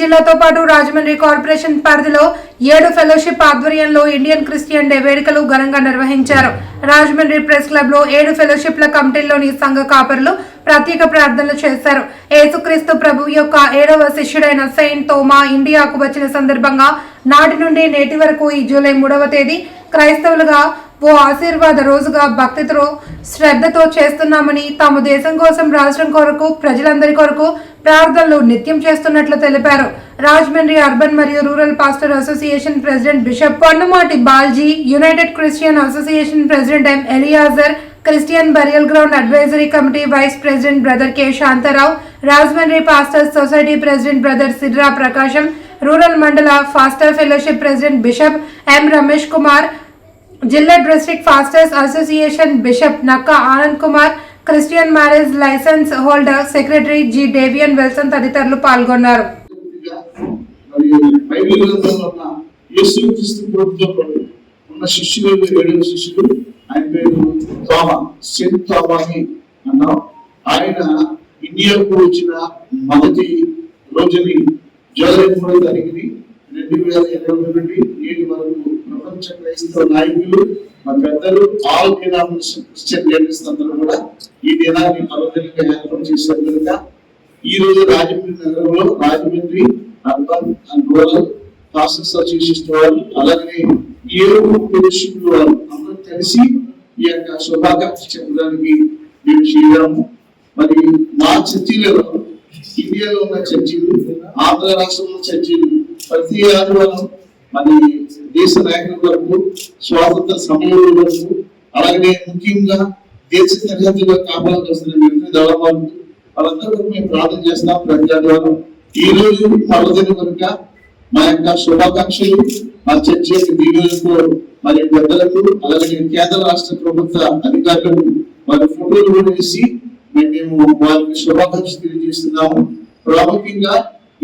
జిల్లాతో పాటు రాజమండ్రి కార్పొరేషన్ పరిధిలో ఏడు ఫెలోషిప్ ఆధ్వర్యంలో ఇండియన్ క్రిస్టియన్ డే వేడుకలు ఘనంగా నిర్వహించారు. రాజమండ్రి ప్రెస్ క్లబ్లో ఏడు ఫెలోషిప్ల కమిటీల్లోని సంఘ కాపరులు ప్రత్యేక ప్రార్థనలు చేశారు. యేసుక్రీస్తు ప్రభు యొక్క ఏడవ శిష్యుడైన సెయింట్ తోమా ఇండియాకు వచ్చిన సందర్భంగా నాటి నుండి నేటి వరకు ఈ జూలై మూడవ తేదీ క్రైస్తవులుగా ఓ ఆశీర్వాద రోజుగా భక్తితో శ్రద్ధతో చేస్తున్నామని తాము దేశం కోసం రాష్ట్రం కొరకు ప్రజలందరి కొరకు ప్రార్థనలు నిత్యం చేస్తున్నట్లు తెలిపారు. రాజమండ్రి అర్బన్ మరియు rural pastor association president bishop Ponnamati Balji united Christian association president M Eleazar Christian burial ground advisory committee vice president brother K Shantarao Rajahmundry pastors society president brother Sirra Prakasam rural మండల pastor fellowship president bishop M Ramesh Kumar జిల్లా district pastors association bishop Nakka Anand Kumar Christian marriage licence holder secretary G Davian Wilson తదితరులు పాల్గొన్నారు. ఉన్న శిష్యులు ఏడు శిష్యులు ఆయన పేరు తోమ సెంట్ తోమ అని అన్నాం. ఆయన ఇండియాకు వచ్చిన మొదటి రోజుని జూలై మూడో తారీఖుని రెండు వేల ఇరవై నుండి నేటి వరకు ప్రపంచ క్రైస్తవ నాయకులు మా పెద్దలు ఆల్ డినామినేషన్ క్రిస్టియన్ లేడీస్ అందరూ కూడా ఈ దినాన్ని పర్వదినంగా ఏర్పాటు చేశారు కనుక ఈ రోజు రాజమండ్రి నగరంలో Rajahmundry urban and rural pastors association అలాగే ఏడు ఫెలోషిప్ వారు అందరూ కలిసి ఈ యొక్క శుభాకాంక్ష చెప్పడానికి మేము చేయడము మరి మా చర్చిలలో ఇండియాలో ఉన్న చర్చిలు ఆంధ్ర రాష్ట్రంలో చర్చిలు ప్రతి ఆదివారం మరి దేశ నాయకుల వరకు స్వాతంత్ర సమయంలో వరకు అలాగే ముఖ్యంగా దేశ సరిహద్దుగా కాపాడాల్సి వస్తున్న మిలిటరీ వాళ్ళందరూ మేము ప్రార్థన చేస్తాం ప్రతి ద్వారా. ఈ రోజు పర్వదిన కనుక మా యొక్క శుభాకాంక్షలు మా చర్చ వీడియోలకు మరి పెద్దలకు అలాగే కేంద్ర రాష్ట్ర ప్రభుత్వ అధికారులకు వారి ఫోటోలు కూడా వేసి మేము వారికి శుభాకాంక్షలు తెలియజేస్తున్నాము. ప్రాముఖ్యంగా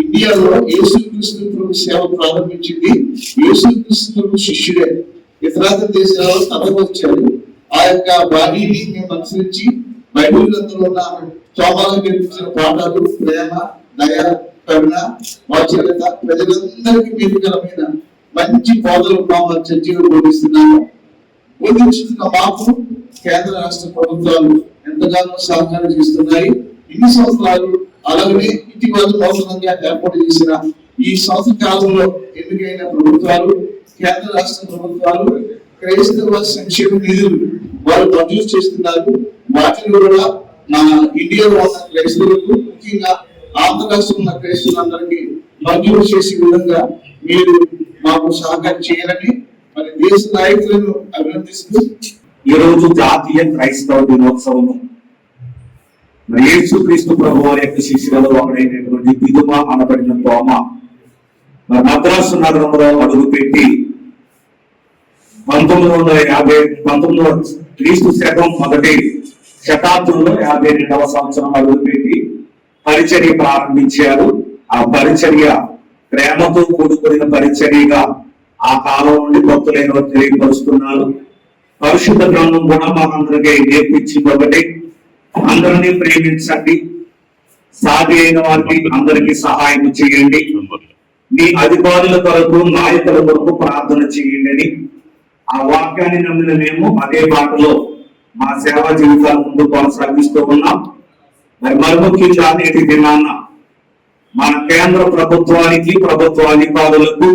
ఇండియాలో యేసుక్రీస్తు ప్రభు సేవ ప్రారంభించింది. యేసుక్రీస్తు ప్రభు శిష్యుడే. ఇతరాత దేశాలలో తనకు వచ్చాడు ఆ యొక్క బాడీని మేము అనుసరించి బైబిల్ గ్రంథంలో ఉన్న చోపాలకు కనిపించిన పాఠాలు ప్రేమ దయ కరుణ వాచ్యత ప్రజలందరికీ మీరుకరమైన మంచి బోధలు మా చర్చలు బోధిస్తున్నాము బోధించుతున్న మాకు కేంద్ర రాష్ట్ర ప్రభుత్వాలు ఎంతగానో సహకారం చేస్తున్నాయి. ఇన్ని సంవత్సరాలు ఇంటి వరకు అవసరంగా ఏర్పాటు చేసిన ఈ సంవత్సర కాలంలో ఎన్నికైన ప్రభుత్వాలు కేంద్ర రాష్ట్ర ప్రభుత్వాలు క్రైస్తవ సంక్షేమ నిధులు వారు మంజూరు చేస్తున్నారు. వాటిని కూడా మన ఇండియాలో ఉన్న క్రైస్తవులకు ముఖ్యంగా ఆంధ్ర ఉన్న క్రైస్తవులందరికీ మంజూరు చేసే విధంగా మీరు మాకు సహకారం చేయాలని మరి దేశ నాయకులను అభినందిస్తూ ఈ రోజు జాతీయ క్రైస్తవ దినోత్సవం మరి యేసుక్రీస్తు ప్రభు వారి యొక్క శిష్యులలో ఒకడైనటువంటి దిగుమ అనబడిన తోమ మరి మద్రాసు నగరంలో అడుగుపెట్టి పంతొమ్మిది వందల యాభై పంతొమ్మిది వందల క్రీస్తు శకం మొదటి శతాబ్దంలో యాభై రెండవ సంవత్సరం అడుగుపెట్టి పరిచర్య ప్రారంభించారు. ఆ పరిచర్య ప్రేమతో కూడుకున్న పరిచర్యగా ఆ కాలం నుండి భక్తులైన తెలియపరుస్తున్నారు. పరిశుద్ధ గ్రంథం కూడా మనందరికీ నేర్పించింది ఒకటి. అందరినీ ప్రేమించండి. సాధి అయిన వారికి అందరికీ సహాయం చేయండి. మీ అధికారుల కొరకు నాయకుల కొరకు ప్రార్థన చేయండి అని ఆ వాక్యాన్ని నమ్మిన మేము అదే బాటలో మా సేవా జీవితాలు ముందు కొనసాగిస్తూ ఉన్నాం. మరి మరి ముఖ్యంగా నేటి దినాన్న మన కేంద్ర ప్రభుత్వానికి ప్రభుత్వ అధికారులకు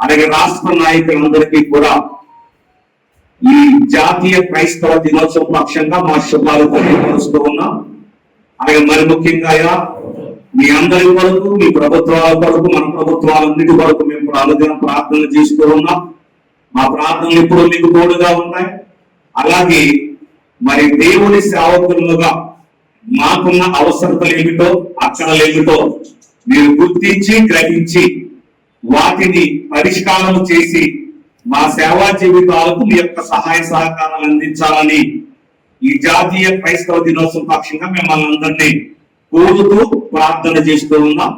అలాగే రాష్ట్ర నాయకులందరికీ కూడా ఈ జాతీయ క్రైస్తవ దినోత్సవం పక్షంగా మా శుభాలు తెలియపరుస్తూ ఉన్నాం. అలాగే మరి ముఖ్యంగా అయ్యా, మీ అందరి కొరకు మీ ప్రభుత్వాల కొరకు మన ప్రభుత్వాలన్నిటి కొరకు మేము కూడా అనుదినం ప్రార్థనలు చేస్తూ ఉన్నాం. మా ప్రార్థనలు ఇప్పుడు మీకు తోడుగా ఉన్నాయి అలాగే మరి దేవుని సేవకులుగా మాకున్న అవసరతలు ఏమిటో అక్షరాలు ఏమిటో మీరు గుర్తించి గ్రహించి వాటిని పరిష్కారం చేసి మా సేవా జీవితాలకు మీ యొక్క సహాయ సహకారాలు అందించాలని ఈ జాతీయ క్రైస్తవ దినోత్సవం పక్షంగా మిమ్మల్ని అందరినీ కోరుతూ ప్రార్థన చేస్తూ ఉన్నాం.